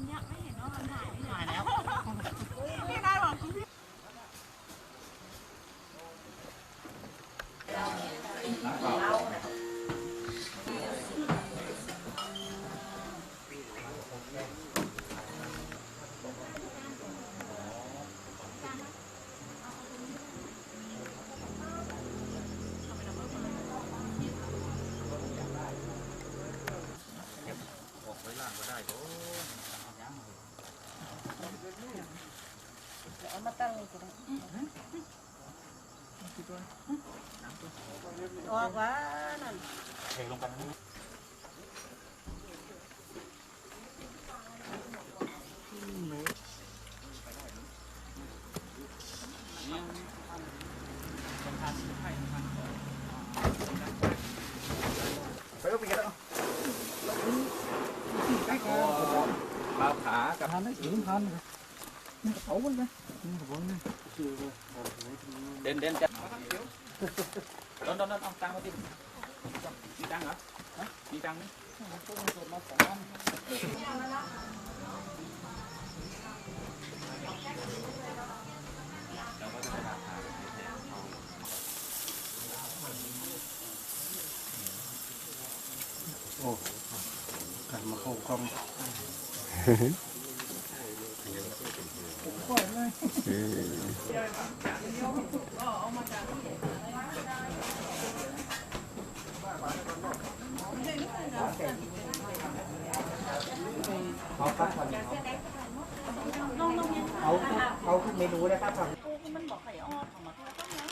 อนนี้ไม่เห็นว่ามันหายหายแล้วพี่นายบอกคุณก็ได้โอ้ งทานเลยนี่กระเป๋ามันไหมนี่กระเป๋านี่เด่นเด่นจะโดนโดนโดนเอาตังค์มาดิมีตังค์เหร อฮะมีตังค์ไหมกันมาเข้ากล้อง เอาครับเอาเอาทุกเมนูเลยครับครับมันบอกไข่ออของมาต้องนะ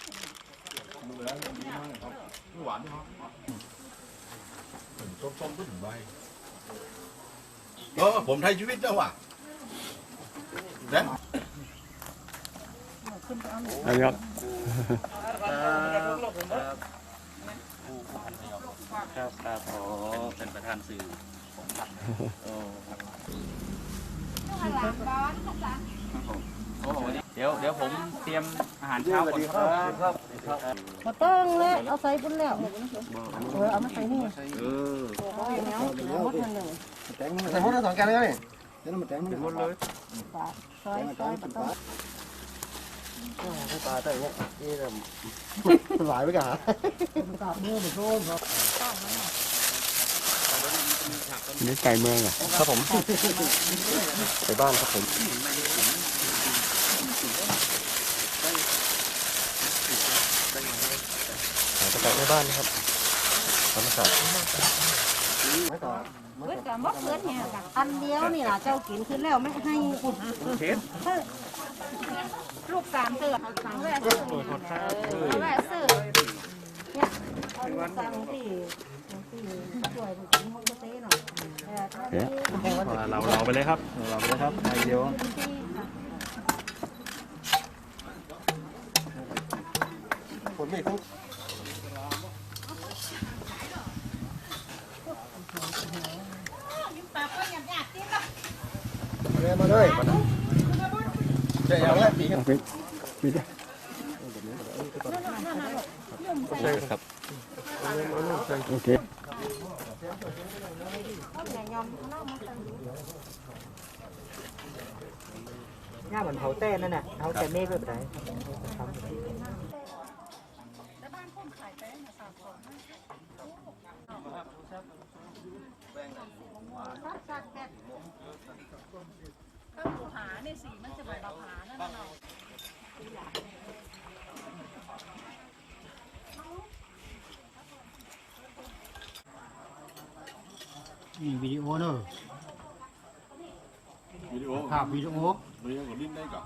หวานที่เขาต้มต้มก็ถึงใบเออผมไทยชีวิตแล้วว่ะนะอั นนี้ครับครับครับโอ้เป็นประธานสื่อ้เดี๋ยวเดี๋ยวผมเตรียมอาหารเช้าก่อนครับมาต้องเลยเอาใส่ปุ่นแล้วเออเอามาใส่นี่เออแล้วเอาหมดนั่นเลยแตงใส่หมดทั้งสองแกนเลยนี่เดี๋ยวมันแตงมันหมดเลยปลาซอยซอยปลา ต้องปลาแต่เนี่ยนี่แบบหลายไปกันกาบมือมันโซ่ครับนี่ไก่เมืองเหรอครับผมไปบ้านครับผมหาตะไคร้ในบ้านนะครับธรรมศาสตร์ไม่ต่อเว้ยกับมดเกินเนี่ยอันเดียวนี่ล่ะเจ้ากินขึ้นแล้วไม่ให้คุณเชฟ ลูกสามเตือนเอาแม่ซื้อเอาแม่ซื้อเนี่ยเอาลูกสามที่ที่ช่วยกินมกเต้หน่อยเออถ้าเราเราไปเลยครับ เราไปเลยครับไอเดียวค่ะผลไม่ต้องมาเลยเดี๋ย ครับโอเคหน้าเหมือนเผาแต้นั่นน่ะเผาแต่เมฆแบบไหนสัก็หมูหาในสีมันจะเหมือนเราหานั่นน่ะมีวิดีโอเนอะวิดีโอภาว ดีโอวิดีโอก็ลิ้นได้ก่อ